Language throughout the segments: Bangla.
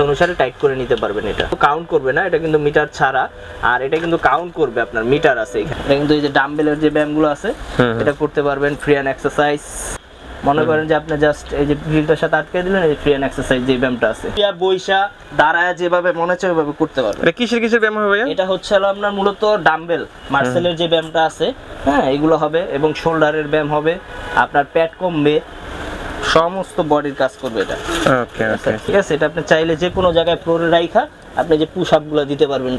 অনুসারে টাইট করে নিতে পারবেন এটা। কাউন্ট করবে না এটা কিন্তু মিটার ছাড়া। আর এটা কিন্তু কাউন্ট করবে আপনার মিটার আছে এখানে। এটা কিন্তু এই যে ডাম্বেলের যে ব্যায়ামগুলো আছে এটা করতে পারবেন ফ্রি অ্যান্ড এক্সারসাইজ মনে করেন যে আপনি জাস্ট এই যে গ্রিলটার সাথে আটকে দিলেন এই ফ্রি অ্যান্ড এক্সারসাইজ যে ব্যায়ামটা আছে। ইয়া বৈশা দাঁড়ায় যেভাবে মনে হচ্ছে ওইভাবে করতে পারবেন। এটা কিসের কিসের ব্যায়াম হবে এটা হচ্ছে হলো আপনার মূলত ডাম্বেল মার্সেলের যে ব্যায়ামটা আছে হ্যাঁ এগুলো হবে এবং শোল্ডারের ব্যায়াম হবে। আপনার প্যাট কমবে সমস্ত বডির কাজ করবে এটা। ওকে ওকে ঠিক আছে? এটা আপনি চাইলে যে কোনো জায়গায় ফ্লোরে রাইখা আপনি যে পুশ আপগুলো দিতে পারবেন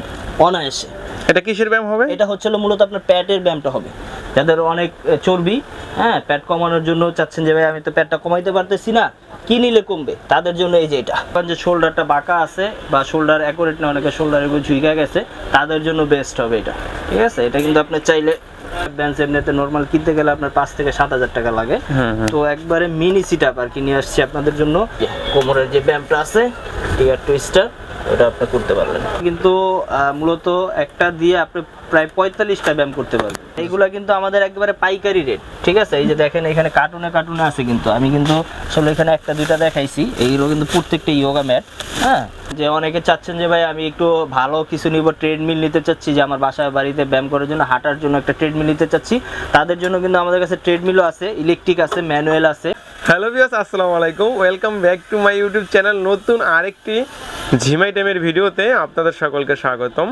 অনায়াসে। এটা কিসের ব্যায়াম হবে? এটা হচ্ছে মূলত আপনার প্যাটের ব্যায়ামটা হবে। যাদের অনেক চর্বি হ্যাঁ প্যাট কমানোর জন্য চাচ্ছেন যে ভাই আমি তো প্যাটটা কমাইতে পারতেছি না। কি নিলে কমবে? তাদের জন্য এই যে এটা। কারণ যে শোল্ডারটা বাঁকা আছে বা শোল্ডার অ্যাকুরেট না অনেকে শোল্ডার এগুলো ঝুঁকা গেছে তাদের জন্য বেস্ট হবে এটা। ঠিক আছে? এটা কিন্তু আপনি চাইলে ব্যান্স এমনিতে নর্মাল কিনতে গেলে আপনার পাঁচ থেকে সাত হাজার টাকা লাগে। হুম হুম তো একবারে মিনি সিট আপ আর কি নিয়ে আসছি আপনাদের জন্য। কোমরের যে ব্যায়ামটা আছে টিয়ার টুইস্টার ওটা আপনি করতে পারবেন। কিন্তু মূলত একটা দিয়ে আপনি প্রায় পঁয়তাল্লিশটা ব্যায়াম করতে পারবেন। এইগুলা কিন্তু আমাদের একেবারে পাইকারি রেট ঠিক আছে? এই যে দেখেন, এখানে কার্টুনে কার্টুনে আছে কিন্তু। আমি কিন্তু আসলে এখানে একটা, দুইটা দেখাইছি। এইগুলো কিন্তু প্রত্যেকটা ইয়োগা ম্যাট হ্যাঁ? যে অনেকে চাচ্ছেন যে, ভাই, আমি একটু ভালো কিছু নিব ট্রেডমিল নিতে চাচ্ছি, যে আমার বাসায় বাড়িতে ব্যায়াম করার জন্য, হাঁটার জন্য একটা ট্রেডমিল নিতে চাচ্ছি। তাদের জন্য কিন্তু আমাদের কাছে ট্রেডমিলও আছে ইলেকট্রিক আছে ম্যানুয়াল আছে। হ্যালো ভিউয়ার্স আসসালামু আলাইকুম। Welcome back to my YouTube channel নতুন আরেকটি ঝিমাই টাইমের ভিডিওতে আপনাদের সকলকে স্বাগতম।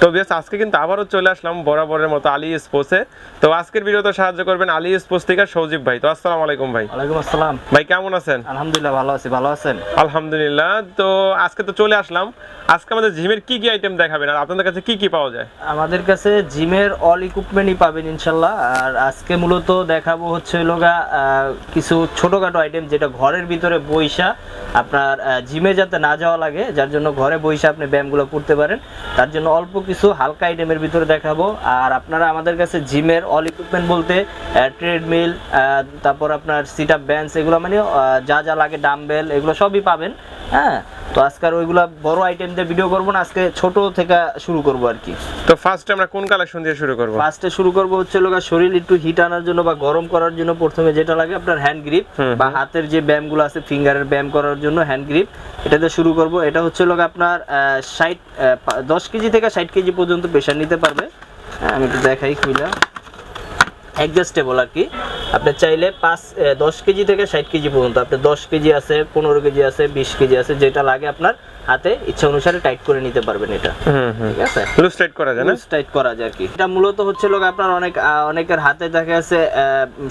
তো ভিউয়ার্স আজকে কিন্তু আবারও চলে আসলাম বরাবরের মতো আলী স্পোর্টসে তো আজকের ভিডিওতে সাহায্য করবেন আলী স্পোর্টস থেকে সৌজিব ভাই। তো আসসালামু আলাইকুম ভাই। ওয়ালাইকুম আসসালাম। ভাই কেমন আছেন? আলহামদুলিল্লাহ ভালো আছি। ভালো আছেন? আলহামদুলিল্লাহ। তো আজকে তো চলে আসলাম। আজকে আমাদের জিমের কি কি আইটেম দেখাবেন আর আপনাদের কাছে কি কি পাওয়া যায়? আমাদের কাছে জিমের অল ইকুইপমেন্টই পাবেন ইনশাল্লাহ। আর আজকে মূলত দেখাবো হচ্ছে লোগা কিছু ছোটখাটো আইটেম যেটা ঘরের ভিতরে বইসা আপনার জিমে যাতে না যাওয়া লাগে, যার জন্য ঘরে বইসা আপনি ব্যায়ামগুলো করতে পারেন। তার জন্য অল্প কিছু হালকা আইটেমের ভিতরে দেখাবো। আর আপনারা আমাদের কাছে জিমের অল ইকুইপমেন্ট বলতে ট্রেডমিল তারপর আপনার সিট আপ ব্যান্স এগুলো মানে যা যা লাগে ডাম্বেল এগুলো সবই পাবেন। হ্যাঁ তো আজকে আর ওইগুলা বড় আইটেম দিয়ে ভিডিও করব না আজকে ছোট থেকে শুরু করব আর কি। তো ফার্স্টে আমরা কোন কালেকশন দিয়ে শুরু করব? ফার্স্টে শুরু করব হচ্ছে লোক শরীর একটু হিট আনার জন্য বা গরম করার জন্য প্রথমে যেটা লাগে আপনার হ্যান্ড গ্রিপ বা হাতের যে ব্যায়ামগুলো আছে ফিঙ্গারের ব্যায়াম করার জন্য হ্যান্ড গ্রিপ এটাতে শুরু করব। এটা হচ্ছে লোক আপনার ষাট দশ কেজি থেকে ষাট কেজি পর্যন্ত প্রেশার নিতে পারবে। হ্যাঁ, আমি একটু দেখাই খুইলা। অ্যাডজাস্টেবল আর কি। আপনি চাইলে পাঁচ দশ কেজি থেকে ষাট কেজি পর্যন্ত, আপনি দশ কেজি আছে, পনেরো কেজি আছে, বিশ কেজি আছে, যেটা লাগে আপনার হাতে ইচ্ছা অনুসারে টাইট করে নিতে পারবেন এটা। ঠিক আছে? লুজ টাইট করা যায় না? লুজ টাইট করা যায় কি। এটা মূলত হচ্ছে লোক আপনার অনেক অনেকের হাতে দেখা যাচ্ছে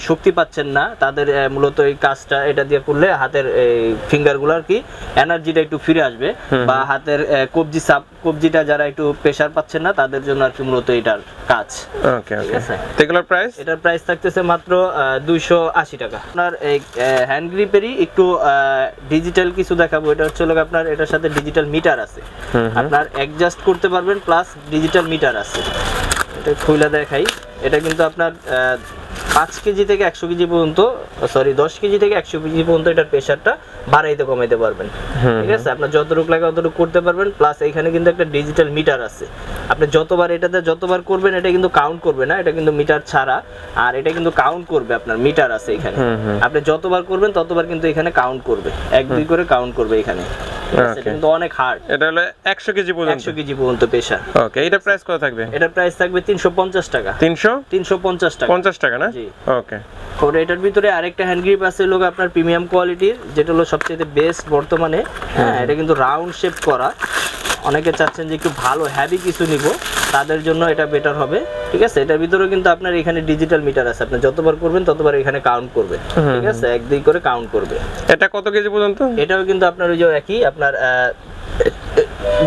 শক্তি পাচ্ছেন না। তাদের মূলত এই কাজটা এটা দিয়ে করলে হাতের এই ফিঙ্গারগুলো আর কি এনার্জিটা একটু ফিরে আসবে। বা হাতের কবজি চাপ কবজিটা যারা একটু প্রেসার পাচ্ছেন না তাদের জন্য আর কি মূলত এটার কাজ। ওকে ওকে আছে। এগুলোর প্রাইস এটার প্রাইস থাকতেছে মাত্র দুইশো আশি টাকা। আপনার এই হ্যান্ড গ্রিপেরই একটু ডিজিটাল কিছু দেখাবো। এটা হচ্ছে লোক আপনার এটার সাথে ডিজিটাল মিটার আছে। আপনার অ্যাডজাস্ট করতে পারবেন প্লাস ডিজিটাল মিটার আছে। এটা খুলে দেখাই। এটা কিন্তু আপনার পাঁচ কেজি থেকে একশো কেজি পর্যন্ত সরি দশ কেজি থেকে একশো কেজি পর্যন্ত এটার প্রেশারটা বাড়াইতে কমাইতে পারবেন। ঠিক আছে? আপনার যতটুকু লাগে ততটুকু করতে পারবেন প্লাস এখানে কিন্তু একটা ডিজিটাল মিটার আছে। আপনি যতবার এটাতে যতবার করবেন এটা কিন্তু কাউন্ট করবে না এটা কিন্তু মিটার ছাড়া। আর এটা কিন্তু কাউন্ট করবে আপনার মিটার আছে এখানে। আপনি যতবার করবেন ততবার কিন্তু এখানে কাউন্ট করবে। এক দুই করে কাউন্ট করবে এখানে? এটা কিন্তু অনেক হার্ড এটা হলো একশো কেজি পর্যন্ত। একশো কেজি পর্যন্ত পেশা ওকে এটা প্রাইস কত থাকবে? এটা প্রাইস থাকবে তিনশো পঞ্চাশ টাকা। তিনশো? তিনশো পঞ্চাশ টাকা। পঞ্চাশ টাকা না? জি। ওকে ওর এটার ভিতরে আরেকটা হ্যান্ড গ্রিপ আছে লোক আপনার প্রিমিয়াম কোয়ালিটির যেটা হলো সবচেয়ে বেস্ট বর্তমানে। হ্যাঁ এটা কিন্তু রাউন্ড শেপ করা। অনেকে চাচ্ছেন যে একটু ভালো হ্যাভি কিছু নিব তাদের জন্য এটা বেটার হবে। ঠিক আছে? এটার ভিতরে কিন্তু আপনার এখানে ডিজিটাল মিটার আছে। আপনি যতবার করবেন ততবার এখানে কাউন্ট করবে। ঠিক আছে? এক দুই করে কাউন্ট করবে। এটা কত কেজি পর্যন্ত? এটাও কিন্তু আপনার ওই যে একই আপনার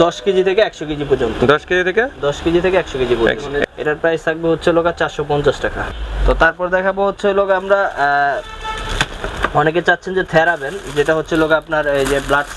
দশ কেজি থেকে একশো কেজি পর্যন্ত। দশ কেজি থেকে? দশ কেজি থেকে একশো কেজি পর্যন্ত। এটার প্রাইস থাকবে হচ্ছে লোক চারশো পঞ্চাশ টাকা। তো তারপর দেখাবো হচ্ছে লোক আমরা অনেকে চাচ্ছেন যে থেরাবেন যেটা হচ্ছে লোক আপনার এই যে ব্লাড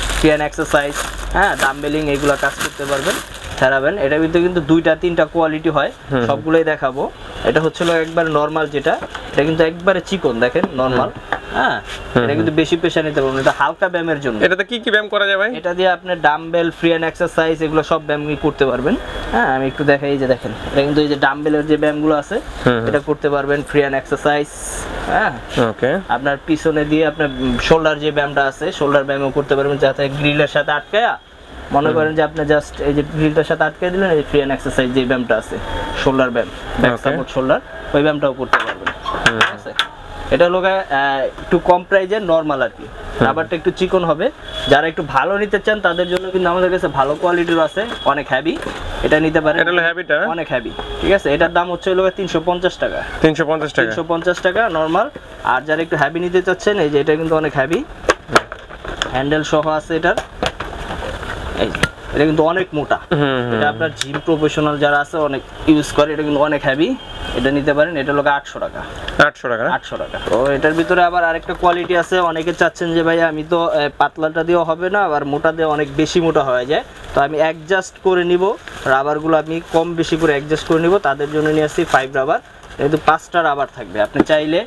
স্টিয়ান এক্সারসাইজ হ্যাঁ ডাম্বেলিং এগুলো কাজ করতে পারবেন। থেরাবেন এটার ভিতরে কিন্তু দুইটা তিনটা কোয়ালিটি হয়। সবগুলোই দেখাবো। এটা হচ্ছে লোক একবার নর্মাল যেটা। এটা কিন্তু একবারে চিকন দেখেন নর্মাল হ্যাঁ? এটা কিন্তু বেশি প্রেশার নিতে পারবেন এটা হালকা ব্যায়ামের জন্য। এটাতে কি কি ব্যায়াম করা যায় ভাই? এটা দিয়ে আপনি ডাম্বেল ফ্রি অ্যান্ড এক্সারসাইজ এগুলো সব ব্যায়াম করতে পারবেন। হ্যাঁ আমি একটু দেখাই এই যে দেখেন। এটা কিন্তু এই যে ডাম্বেলের যে ব্যায়ামগুলো আছে এটা করতে পারবেন ফ্রি অ্যান্ড এক্সারসাইজ হ্যাঁ? ওকে। আপনার পিছনে দিয়ে আপনার শোল্ডার যে ব্যায়ামটা আছে শোল্ডার ব্যায়ামও করতে পারবেন যাতে গ্রিলের সাথে আটকায়া মনে করেন যে আপনি জাস্ট এই যে গ্রিলটার সাথে আটকে দিলেন এই ফ্রি অ্যান্ড এক্সারসাইজ যে ব্যায়ামটা আছে শোল্ডার ব্যায়াম ব্যাক সাপোর্ট শোল্ডার ওই ব্যায়ামটাও করতে পারবেন। ঠিক আছে? এটা হলো একটু কম প্রাইজের নর্মাল আর কি। রাবারটা একটু চিকন হবে। যারা একটু ভালো নিতে চান তাদের জন্য কিন্তু আমাদের কাছে ভালো কোয়ালিটির আছে অনেক হ্যাভি এটা নিতে পারেন। এটা হলো হ্যাবিটা অনেক হ্যাভি ঠিক আছে? এটার দাম হচ্ছে হলো তিনশো পঞ্চাশ টাকা। তিনশো পঞ্চাশ টাকা? তিনশো পঞ্চাশ টাকা নর্মাল আর যারা একটু হ্যাভি নিতে চাচ্ছেন এই যে এটা কিন্তু অনেক হ্যাভি হ্যান্ডেল সহ আছে এটার। এটা কিন্তু অনেক মোটা। এটা আপনার জিম প্রফেশনাল যারা আছে অনেক ইউজ করে এটা কিন্তু অনেক হ্যাভি এটা নিতে পারেন এটা লোক আটশো টাকা। আটশো টাকা আটশো টাকা। তো এটার ভিতরে আবার আরেকটা কোয়ালিটি আছে অনেকে চাচ্ছেন যে ভাই আমি তো পাতলাটা দিয়েও হবে না আবার মোটা দিয়ে অনেক বেশি মোটা হয়ে যায়। তো আমি অ্যাডজাস্ট করে নিব। রাবারগুলো আমি কম বেশি করে অ্যাডজাস্ট করে নিব। তাদের জন্য নিয়ে আসছি ফাইভ রাবার কিন্তু পাঁচটা রাবার থাকবে। আপনি চাইলে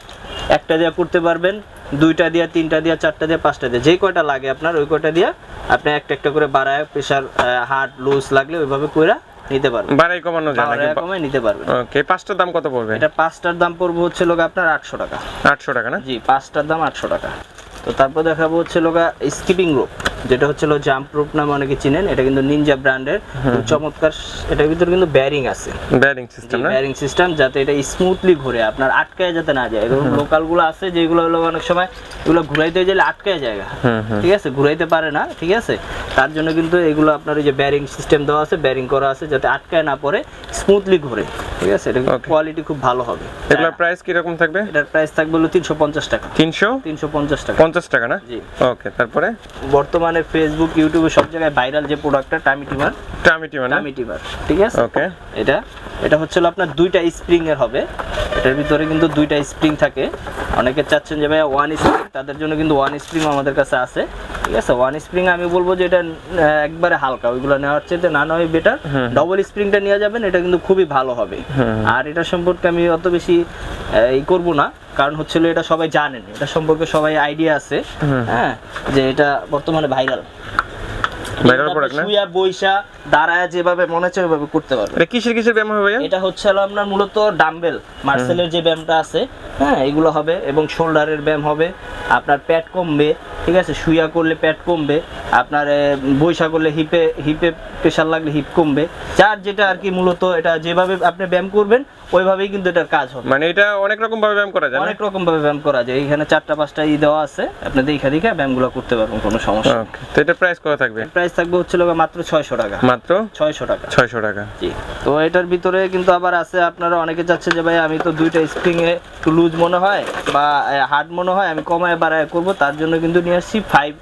একটা দিয়ে করতে পারবেন। দুইটা দিয়া তিনটা দিয়া চারটা দিয়ে পাঁচটা দিয়ে যেই কয়টা লাগে আপনার ওই কয়টা দিয়া আপনি একটা একটা করে বাড়ায় প্রেশার হার্ট লুজ লাগলে ওইভাবে কইরা নিতে পারবেন। বাড়াই কমানো যায় নাকি? কমায় নিতে পারবেন। ওকে পাঁচটার দাম কত পড়বে? এটা পাঁচটার দাম পড়বে হচ্ছে লোক আপনার আটশো টাকা। আটশো টাকা না? জি পাঁচটার দাম আটশো টাকা। তো তারপর দেখাবো হচ্ছে লোকা স্কিপিং রোপ যেটা হচ্ছে জাম্প রোপ নামে অনেকে চিনেন এটা কিন্তু নিনজা ব্র্যান্ডের চমৎকার এটার ভিতরে কিন্তু ব্যারিং আছে। ব্যারিং সিস্টেম না? ব্যারিং সিস্টেম যাতে এটা স্মুথলি ঘুরে আপনার আটকায় যাতে না যায়। এরকম লোকালগুলো আছে যেগুলো হলো অনেক সময় এগুলো ঘুরাইতে গেলে আটকায় হুম ঠিক আছে? ঘুরাইতে পারে না ঠিক আছে? তার জন্য কিন্তু এগুলো আপনার ওই যে ব্যারিং সিস্টেম দেওয়া আছে ব্যারিং করা আছে যাতে আটকায় না পড়ে স্মুথলি ঘুরে। ঠিক আছে? এটা কোয়ালিটি খুব ভালো হবে। এগুলোর প্রাইস কীরকম থাকবে? এটার প্রাইস থাকবে হলো তিনশো পঞ্চাশ টাকা। তিনশো? তিনশো পঞ্চাশ টাকা। পঞ্চাশ টাকা না? জি। ওকে তারপরে? বর্তমানে ফেসবুক ইউটিউবে সব জায়গায় ভাইরাল যে প্রোডাক্টটা টামি টিমার টামি টিমার ঠিক আছে? ওকে এটা এটা হচ্ছে আপনার দুইটা স্প্রিং এর হবে। এটার ভিতরে কিন্তু দুইটা স্প্রিং থাকে। অনেকে চাচ্ছেন যে ভাই ওয়ান স্প্রিং তাদের জন্য কিন্তু ওয়ান স্প্রিং আমাদের কাছে আছে। ঠিক আছে ওয়ান স্প্রিং আমি বলব যে এটা একবারে হালকা ওইগুলো নেওয়ার চেয়ে না নয় বেটার ডবল স্প্রিংটা নিয়ে যাবেন এটা কিন্তু খুবই ভালো হবে। আর এটা সম্পর্কে আমি অত বেশি ই করব না কারণ হচ্ছিল এটা সবাই জানেন এটা সম্পর্কে সবাই আইডিয়া আছে। হ্যাঁ। যে এটা বর্তমানে ভাইরাল ভাইরাল প্রোডাক্ট না? শুয়া বৈশা দাঁড়ায় যেভাবে মনে হচ্ছে ওইভাবে করতে পারবে। এটা কিসের কিসের ব্যায়াম হবে এটা হচ্ছে হলো আপনার মূলত ডাম্বেল মার্সেলের যে ব্যায়ামটা আছে হ্যাঁ এগুলো হবে এবং শোল্ডারের ব্যায়াম হবে আপনার প্যাট কমবে ঠিক আছে? শুয়া করলে প্যাট কমবে আপনার বৈশা করলে হিপে হিপে প্রেশার লাগলে হিপ কমবে। যার যেটা আর কি মূলত এটা যেভাবে আপনি ব্যায়াম করবেন ওইভাবেই কিন্তু এটার কাজ হবে। মানে এটা অনেক রকম ভাবে ব্যায়াম করা যায় অনেক রকম ভাবে ব্যায়াম করা যায়। এখানে চারটা পাঁচটা ই দেওয়া আছে। আপনি দেখা দেখে ব্যায়ামগুলো করতে পারবেন কোনো সমস্যা নেই। তো এটা প্রাইস কত থাকবে? প্রাইস থাকবে হচ্ছে মাত্র ছয়শো টাকা। মাত্র? ছয়শো টাকা। ছয়শো টাকা। জি। তো এটার ভিতরে কিন্তু আবার আছে আপনারা অনেকে চাচ্ছে যে ভাই আমি তো দুইটা স্প্রিং এ একটু লুজ মনে হয় বা হার্ড মনে হয় আমি কমায় বাড়ায় করব। তার জন্য কিন্তু নিয়ে আসছি ফাইভ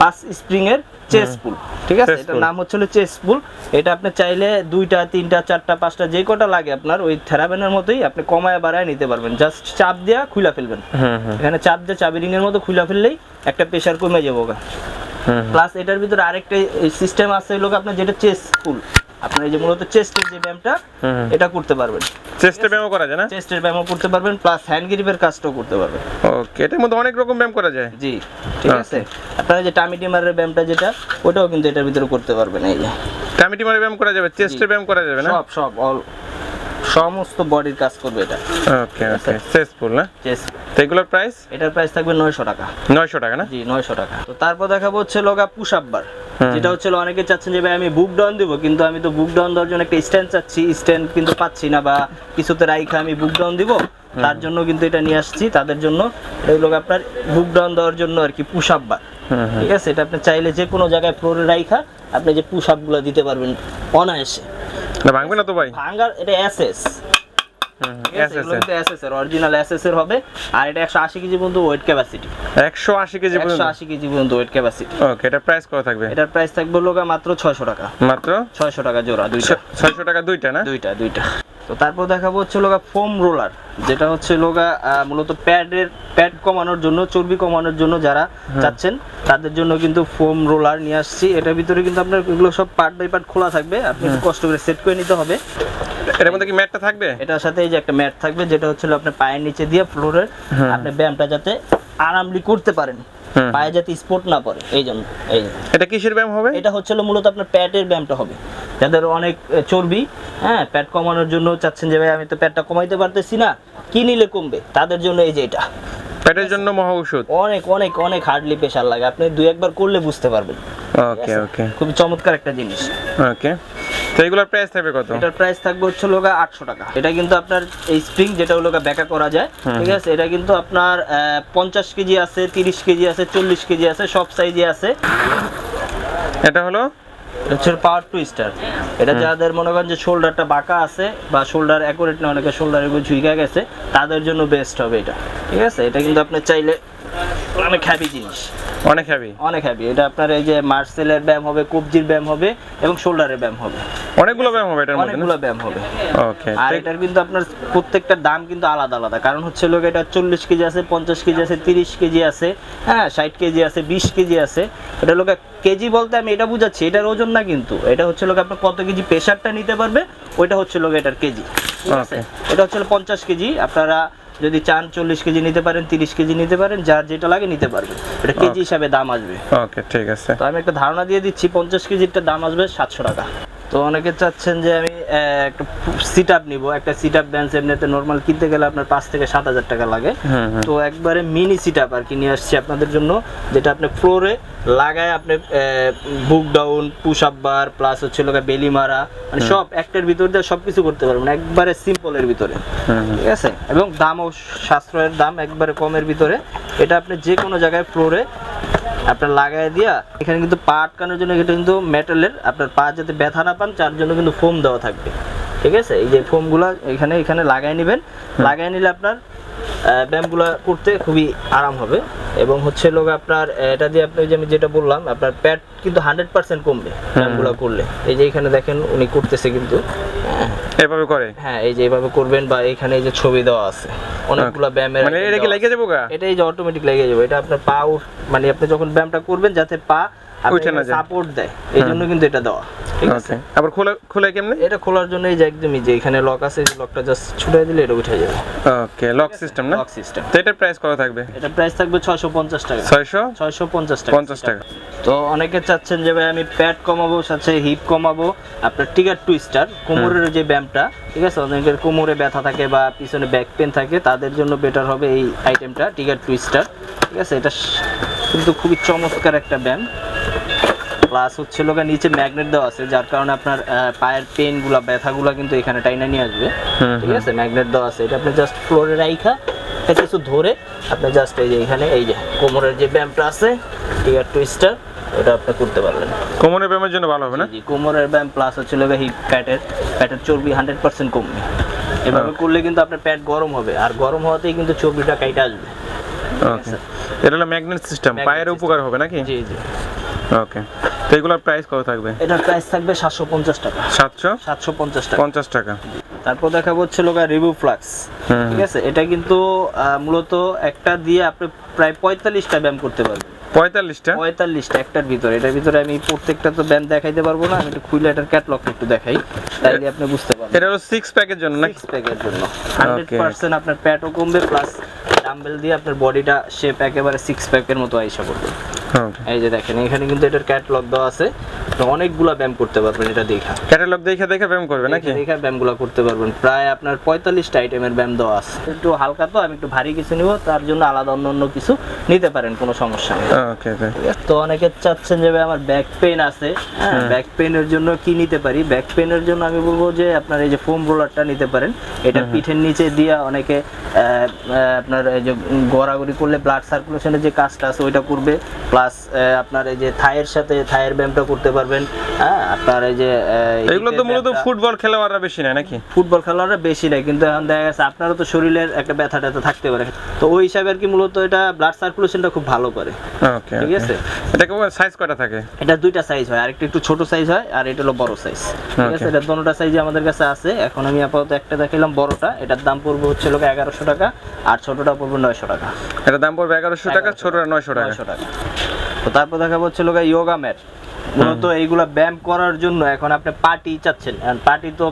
পাঁচ স্প্রিং এর চেস পুল ঠিক আছে এটার নাম হচ্ছে চেস পুল এটা আপনি চাইলে দুইটা তিনটা চারটা পাঁচটা যে কটা লাগে আপনার ওই থেরাবেনের মতোই আপনি কমায় বাড়ায় নিতে পারবেন। জাস্ট চাপ দিয়া খুলা ফেলবেন। হুম হুম এখানে চাপ দিয়ে চাবি রিং এর মতো খুলা ফেললেই একটা প্রেশার কমে যাব প্লাস এটার ভিতরে আরেকটা সিস্টেম আছে লোক আপনার যেটা চেস পুল আপনার এই যে মূলত চেস্টের যে ব্যায়ামটা এটা করতে পারবেন। চেস্টে ব্যায়াম করা যায় না? চেস্টের ব্যায়ামও করতে পারবেন প্লাস হ্যান্ড গ্রিপের কাজটাও করতে পারবেন। ওকে এটার মধ্যে অনেক রকম ব্যায়াম করা যায়। জি ঠিক আছে? আপনারা যে টামি টিমারের ব্যায়ামটা যেটা ওটাও কিন্তু এটার ভিতরে করতে পারবেন এই যে। টামিটি মানে ব্যায়াম করা যাবে চেস্টে ব্যায়াম করা যাবে না? সব সব অল সমস্ত বডির কাজ করবে এটা। ওকে ওকে সেসফুল না? চেস্ট তো এগুলোর প্রাইস এটার প্রাইস থাকবে নয়শো টাকা। নয়শো টাকা না? জি নয়শো টাকা। তো তারপর দেখাবো হচ্ছে লগা পুশ আপ বার যেটা হচ্ছে অনেকে চাচ্ছেন যে ভাই আমি বুক ডাউন দিব। কিন্তু আমি তো বুক ডাউন দেওয়ার জন্য একটা স্ট্যান্ড চাচ্ছি। স্ট্যান্ড কিন্তু পাচ্ছি না বা কিছুতে রাইখা আমি বুক ডাউন দিব। তার জন্য কিন্তু এটা নিয়ে আসছি। তাদের জন্য এই এগুলো আপনার বুক ডাউন দেওয়ার জন্য আর কি পুশ আপ বার ঠিক আছে? এটা আপনি চাইলে যে কোনো জায়গায় ফ্লোরে রাইখা আপনি যে পুশ আপগুলো দিতে পারবেন অনায়াসে। না ভাঙবে না তো ভাই? ভাঙার এটা এসএস অরিজিনাল এসএস এর। হবে। আর এটা একশো আশি কেজি পর্যন্ত ওয়েট ক্যাপাসিটি একশো আশি কেজি পর্যন্ত? কেজি পর্যন্ত ওয়েট ক্যাপাসিটি ওকে এটা প্রাইস কত থাকবে? এটার প্রাইস থাকবে লোকা মাত্র ছয়শো টাকা। মাত্র? ছয়শো টাকা জোড়া দুইটা। ছয়শো টাকা দুইটা না? দুইটা দুইটা। তো তারপর দেখাবো হচ্ছে লোকা ফোম রোলার যেটা হচ্ছে লোকা মূলত প্যাডের প্যাড কমানোর জন্য চর্বি কমানোর জন্য যারা চাচ্ছেন তাদের জন্য কিন্তু ফোম রোলার নিয়ে আসছি। এটার ভিতরে কিন্তু আপনার এগুলো সব পার্ট বাই পার্ট খোলা থাকবে আপনি একটু কষ্ট করে সেট করে নিতে হবে। এটার মধ্যে কি ম্যাটটা থাকবে? এটার সাথে এই যে একটা ম্যাট থাকবে যেটা হচ্ছে আপনার পায়ের নিচে দিয়ে ফ্লোরের আপনি ব্যায়ামটা যাতে আরামলি করতে পারেন। পায়ে যাতে স্পোর্ট না পড়ে এই জন্য এই এটা কিসের ব্যায়াম হবে? এটা হচ্ছে মূলত আপনার প্যাটের ব্যায়ামটা হবে। যাদের অনেক চর্বি হ্যাঁ প্যাট কমানোর জন্য চাচ্ছেন যে ভাই আমি তো প্যাটটা কমাইতে পারতেছি না কি নিলে কমবে? তাদের জন্য এই যে এটা। পেটের জন্য মহা ঔষধ? অনেক অনেক অনেক হার্ডলি প্রেশার লাগে। আপনি দুই একবার করলে বুঝতে পারবেন। ওকে ওকে। খুব চমৎকার একটা জিনিস। ওকে। তো এগুলোর প্রাইস থাকবে কত? এটার প্রাইস থাকবে হচ্ছে টাকা। এটা কিন্তু আপনার এই স্প্রিং যেটা ব্যাকা করা যায় ঠিক আছে? এটা কিন্তু আপনার পঞ্চাশ কেজি আছে তিরিশ কেজি আছে চল্লিশ কেজি আছে সব সাইজে আছে। এটা হলো? হচ্ছে পাওয়ার টুইস্টার এটা যাদের মনে করেন যে শোল্ডারটা বাঁকা আছে বা শোল্ডার অ্যাকুরেট না অনেকে শোল্ডার এগুলো ঝুঁকা গেছে তাদের জন্য বেস্ট হবে এটা ঠিক আছে? এটা কিন্তু আপনি চাইলে অনেক হ্যাভি জিনিস। অনেক হ্যাভি অনেক হ্যাভি এটা আপনার এই যে মার্সেলের ব্যায়াম হবে কবজির ব্যায়াম হবে এবং শোল্ডারের ব্যায়াম হবে। অনেকগুলো ব্যায়াম হবে এটার মধ্যে অনেকগুলো ব্যায়াম হবে। ওকে আর এটার কিন্তু আপনার প্রত্যেকটা দাম কিন্তু আলাদা আলাদা। কারণ হচ্ছে লোক এটা চল্লিশ কেজি আছে পঞ্চাশ কেজি আছে তিরিশ কেজি আছে হ্যাঁ ষাট কেজি আছে বিশ কেজি আছে। এটা লোক কেজি বলতে আমি এটা বুঝাচ্ছি এটার ওজন না কিন্তু। এটা হচ্ছে লোক আপনার কত কেজি প্রেশারটা নিতে পারবে ওইটা হচ্ছে লোক এটার কেজি। ঠিক আছে? এটা হচ্ছে পঞ্চাশ কেজি। আপনারা যদি চান চল্লিশ কেজি নিতে পারেন তিরিশ কেজি নিতে পারেন যার যেটা লাগে নিতে পারবেন। এটা কেজি হিসাবে দাম আসবে। ওকে ঠিক আছে। তো আমি একটা ধারণা দিয়ে দিচ্ছি পঞ্চাশ কেজিরটা দাম আসবে সাতশো টাকা। তো অনেকে চাচ্ছেন যে আমি একটা সিট আপ নিবো। একটা সিট আপ বেঞ্চ এমনিতে নর্মাল কিনতে গেলে আপনার পাঁচ থেকে সাত হাজার টাকা লাগে। তো একবারে মিনি সিট আপ আর কি নিয়ে আসছি আপনাদের জন্য যেটা আপনি ফ্লোরে লাগায় আপনি বুক down push up bar plus হচ্ছে লোক বেলি মারা মানে সব একটার ভিতর দিয়ে সব কিছু করতে পারবেন একবারে সিম্পলের ভিতরে। ঠিক আছে? এবং দামও সাশ্রয়ের দাম একবারে কমের ভিতরে। এটা আপনি যে কোনো জায়গায় ফ্লোরে আপনার লাগাই দিয়া এখানে কিন্তু পা আটকানোর জন্য এটা কিন্তু মেটালের আপনার পা যাতে ব্যথা না পান তার জন্য কিন্তু ফোম দেওয়া থাকবে। ঠিক আছে? এই যে ফোমগুলো এখানে এখানে লাগাই নেবেন। লাগাই নিলে আপনার ব্যায়ামগুলো করতে খুবই আরাম হবে। এবং হচ্ছে লোক আপনার এটা দিয়ে আপনি যে আমি যেটা বললাম আপনার প্যাট কিন্তু হান্ড্রেড পার্সেন্ট কমবে ব্যায়ামগুলো করলে। এই যে এখানে দেখেন উনি করতেছে কিন্তু। হ্যাঁ। এভাবে করে? হ্যাঁ এই যে এইভাবে করবেন বা এখানে এই যে ছবি দেওয়া আছে। অনেকগুলো ব্যায়ামের মানে এটা কি লেগে যাবে গা? এটা এই যে অটোমেটিক লেগে যাবে। এটা আপনার পা মানে আপনি যখন ব্যায়ামটা করবেন যাতে পা। সাপোর্ট দেয়। এই জন্য কিন্তু এটা দেওয়া। ঠিক আছে? আবার খোলা খোলা কেমনে? এটা খোলার জন্য এই যে একদমই যে এখানে লক আছে এই লকটা জাস্ট ছুটাই দিলে এটা উঠে যাবে। ওকে লক সিস্টেম না? লক সিস্টেম তো এটার প্রাইস কত থাকবে? এটা প্রাইস থাকবে ছয়শো পঞ্চাশ টাকা। ছয়শো? ছয়শো পঞ্চাশ টাকা। পঞ্চাশ টাকা। তো অনেকে চাচ্ছেন যে ভাই আমি প্যাট কমাবো সাথে হিপ কমাবো। আপনার টিগার টুইস্টার কোমরের যে ব্যায়ামটা ঠিক আছে? অনেকের কোমরে ব্যথা থাকে বা পিছনে ব্যাক পেন থাকে তাদের জন্য বেটার হবে এই আইটেমটা টিগার টুইস্টার ঠিক আছে? এটা কিন্তু খুবই চমৎকার একটা ব্যায়াম। প্লাস হচ্ছে লোকে নিচে ম্যাগনেট দেওয়া আছে যার কারণে আপনার পায়ের পেনগুলা ব্যথাগুলা কিন্তু এখানে টাইনা নিয়ে আসবে। ঠিক আছে? ম্যাগনেট দেওয়া আছে। এটা আপনি জাস্ট ফ্লোরে রাইখা এটা কিছু ধরে আপনি জাস্ট এই যে এখানে এই যে কোমরের যে ব্যায়ামটা আছে টিগার টুইস্টার ওটা আপনি করতে পারবেন। কোমরের ব্যায়ামের জন্য ভালো হবে না? জি কোমরের ব্যায়াম প্লাস হচ্ছে লোকে হিপ প্যাটের প্যাটের চর্বি হান্ড্রেড পার্সেন্ট কমবে। এভাবে করলে কিন্তু আপনার প্যাট গরম হবে আর গরম হওয়াতেই কিন্তু চর্বিটা কাইটা আসবে। এটা হলো ম্যাগনেট সিস্টেম পায়ের উপকার হবে নাকি? জি জি। ওকে তো এগুলোর প্রাইস কত থাকবে? এটার প্রাইস থাকবে সাতশো পঞ্চাশ টাকা। সাতশো? সাতশো পঞ্চাশ টাকা। পঞ্চাশ টাকা। তারপর দেখাবো হচ্ছে লোকা রিভিউ ফ্লাক্স ঠিক আছে? এটা কিন্তু মূলত একটা দিয়ে আপনি প্রায় পঁয়তাল্লিশটা ব্যায়াম করতে পারবেন। পঁয়তাল্লিশটা? পঁয়তাল্লিশটা একটার ভিতরে। এটার ভিতরে আমি প্রত্যেকটা তো ব্যায়াম দেখাইতে পারব না। আমি একটু খুলে এটার ক্যাটলগ একটু দেখাই। তাইলে আপনি বুঝতে পারবেন। এটা হলো সিক্স প্যাকের জন্য সিক্স প্যাকের জন্য। হান্ড্রেড পার্সেন্ট আপনার প্যাটও কমবে প্লাস ডাম্বেল দিয়ে আপনার বডিটা শেপ একেবারে সিক্স প্যাকের মতো আইসা পড়বে। এই যে দেখেন এখানে কিন্তু এটার ক্যাটলগ দেওয়া আছে। অনেকগুলা ব্যায়াম করতে পারবেন এটা দেখা। ক্যাটালগ দেখে দেখে ব্যায়াম করবে নাকি? দেখা ব্যায়ামগুলো করতে পারবেন। প্রায় আপনার পঁয়তাল্লিশটা আইটেমের ব্যায়াম দেওয়া আছে। একটু হালকা তো আমি একটু ভারী কিছু নিব তার জন্য আলাদা অন্য অন্য কিছু নিতে পারেন কোনো সমস্যা নেই। ওকে ওকে তো অনেকে চাচ্ছেন যে আমার ব্যাক পেন আছে। হ্যাঁ ব্যাক পেনের জন্য কি নিতে পারি? ব্যাক পেনের জন্য আমি বলব যে আপনার এই যে ফোম রোলারটা নিতে পারেন। এটা পিঠের নিচে দিয়ে অনেকে আপনার এই যে গড়াগড়ি করলে ব্লাড সার্কুলেশনের যে কাজটা আছে ওইটা করবে। প্লাস আপনার এই যে থায়ের সাথে থায়ের ব্যায়ামটা করতে পারবেন হ্যাঁ? আপনার এই যে এগুলো তো মূলত ফুটবল খেলোয়াড়রা বেশি নেয় নাকি? ফুটবল খেলোয়াড়রা বেশি নেই কিন্তু এখন দেখা গেছে আপনারও তো শরীরের একটা ব্যথা ট্যাথা থাকতে পারে। তো ওই হিসাবে আর কি মূলত এটা ব্লাড সার্কুলেশনটা খুব ভালো করে। ঠিক আছে? এটা সাইজ কয়টা থাকে? এটা দুইটা সাইজ হয় আরেকটা একটু ছোট সাইজ হয় আর এটা হলো বড় সাইজ ঠিক আছে? এটা দোনোটা সাইজে আমাদের কাছে আছে। এখন আমি আপাতত একটা দেখাইলাম বড়টা। এটার দাম পড়বে হচ্ছে লোক এগারোশো টাকা আর ছোটটা পড়বে নয়শো টাকা। এটা দাম পড়বে এগারোশো টাকা। ছোটটা নয়শো টাকা। নয়শো টাকা। তো তারপর দেখা হচ্ছে লোক ইয়োগা ম্যাট মূলত এইগুলা ব্যায়াম করার জন্য এখন আপনি পার্টি চাচ্ছেন। পার্টি তো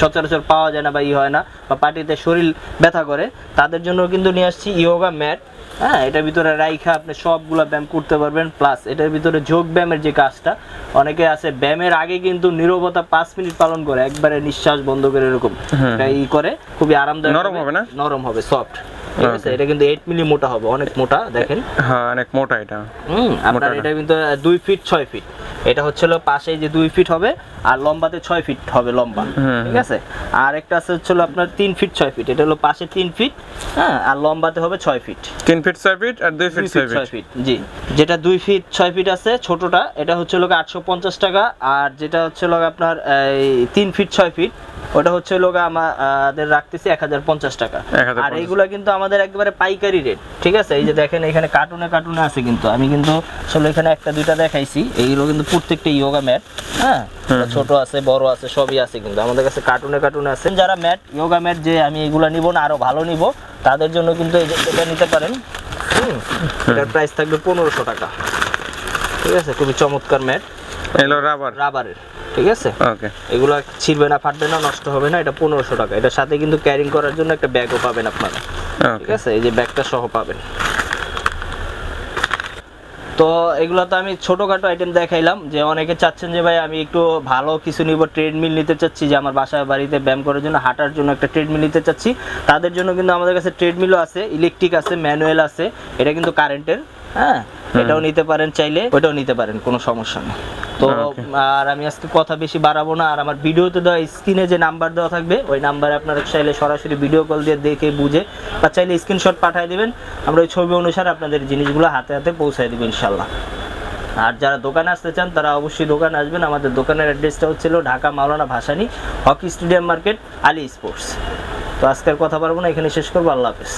সচরাচর পাওয়া যায় না বা ই হয় না বা পার্টিতে শরীর ব্যথা করে। তাদের জন্য কিন্তু নিয়ে আসছি ইয়োগা ম্যাট হ্যাঁ এটার ভিতরে রাইখা আপনি সবগুলা ব্যায়াম করতে পারবেন। প্লাস এটার ভিতরে যোগ ব্যায়ামের যে কাজটা অনেকে আছে ব্যায়ামের আগে কিন্তু নীরবতা পাঁচ মিনিট পালন করে একবারে নিঃশ্বাস বন্ধ করে এরকম। এটা ই করে খুবই আরামদায়ক নরম হবে। না? নরম হবে সফট ঠিক আছে? Okay. এটা কিন্তু এইট মিলি মোটা হবে অনেক মোটা দেখেন। হ্যাঁ অনেক মোটা এটা। হুম আপনার এটা কিন্তু আহ, দুই ফিট ছয় ফিট এটা হচ্ছে হলো পাশে যে দুই ফিট হবে আর লম্বাতে ছয় ফিট হবে লম্বা ঠিক আছে? আর একটা আছে হচ্ছে হলো আপনার তিন ফিট ছয় ফিট এটা হলো পাশে তিন ফিট হ্যাঁ আর লম্বাতে হবে ছয় ফিট তিন ফিট ছয় ফিট আর দুই ফিট দুই ছয় ফিট জি। যেটা দুই ফিট ছয় ফিট আছে ছোটটা এটা হচ্ছে লোক আটশো পঞ্চাশ টাকা আর যেটা হচ্ছে লোক আপনার এই তিন ফিট ছয় ফিট ওটা হচ্ছে লোক আমাদের রাখতেছি এক হাজার পঞ্চাশ টাকা। আর এইগুলো কিন্তু আমাদের একবারে পাইকারি রেট ঠিক আছে? এই যে দেখেন এখানে কার্টুনে কার্টুনে আছে কিন্তু। আমি কিন্তু আসলে এখানে একটা দুইটা দেখাইছি। এইগুলো কিন্তু প্রত্যেকটা ইয়োগা ম্যাট হ্যাঁ? ছোট আছে বড় আছে সবই আছে কিন্তু। আমাদের কাছে কার্টুনে কার্টুনে আছে। যারা ম্যাট ইয়োগা ম্যাট যে আমি এগুলো নিব না আরও ভালো নিব তাদের জন্য কিন্তু এটা নিতে পারেন। হুম? এটার প্রাইস থাকবে পনেরোশো টাকা। ঠিক আছে? খুবই চমৎকার ম্যাট এলো রাবার? রাবারের ঠিক আছে? ওকে। এগুলো ছিঁড়বে না ফাটবে না নষ্ট হবে না এটা পনেরোশো টাকা। এটার সাথে কিন্তু ক্যারিং করার জন্য একটা ব্যাগও পাবেন আপনারা। ঠিক আছে? এই যে ব্যাগটা সহ পাবেন। তো এগুলো তো আমি ছোটখাটো আইটেম দেখাইলাম যে অনেকে চাচ্ছেন যে ভাই আমি একটু ভালো কিছু নিব ট্রেডমিল নিতে চাচ্ছি যে আমার বাসায় বাড়িতে ব্যায়াম করার জন্য হাঁটার জন্য একটা ট্রেডমিল নিতে চাচ্ছি। তাদের জন্য কিন্তু আমাদের কাছে ট্রেডমিলও আছে ইলেকট্রিক আছে ম্যানুয়াল আছে এটা কিন্তু কারেন্টের হ্যাঁ? এটাও নিতে পারেন চাইলে ওটাও নিতে পারেন কোনো সমস্যা নেই। তো আর আমি আজকে কথা বেশি বাড়াবো না আর আমার ভিডিওতে দেওয়া স্ক্রিনে যে নাম্বার দেওয়া থাকবে ওই নাম্বারে আপনারা চাইলে সরাসরি ভিডিও কল দিয়ে দেখে বুঝে বা চাইলে স্ক্রিনশট পাঠিয়ে দিবেন আমরা ওই ছবি অনুসারে আপনাদের জিনিসগুলো হাতে হাতে পৌঁছায় দেবো ইনশাল্লাহ আর যারা দোকানে আসতে চান তারা অবশ্যই দোকানে আসবেন। আমাদের দোকানের অ্যাড্রেসটা হচ্ছিল Dhaka Maulana Bhasani hockey stadium market Ali sports. তো আজকের কথা পারব না এখানে শেষ করব আল্লাহ হাফেজ।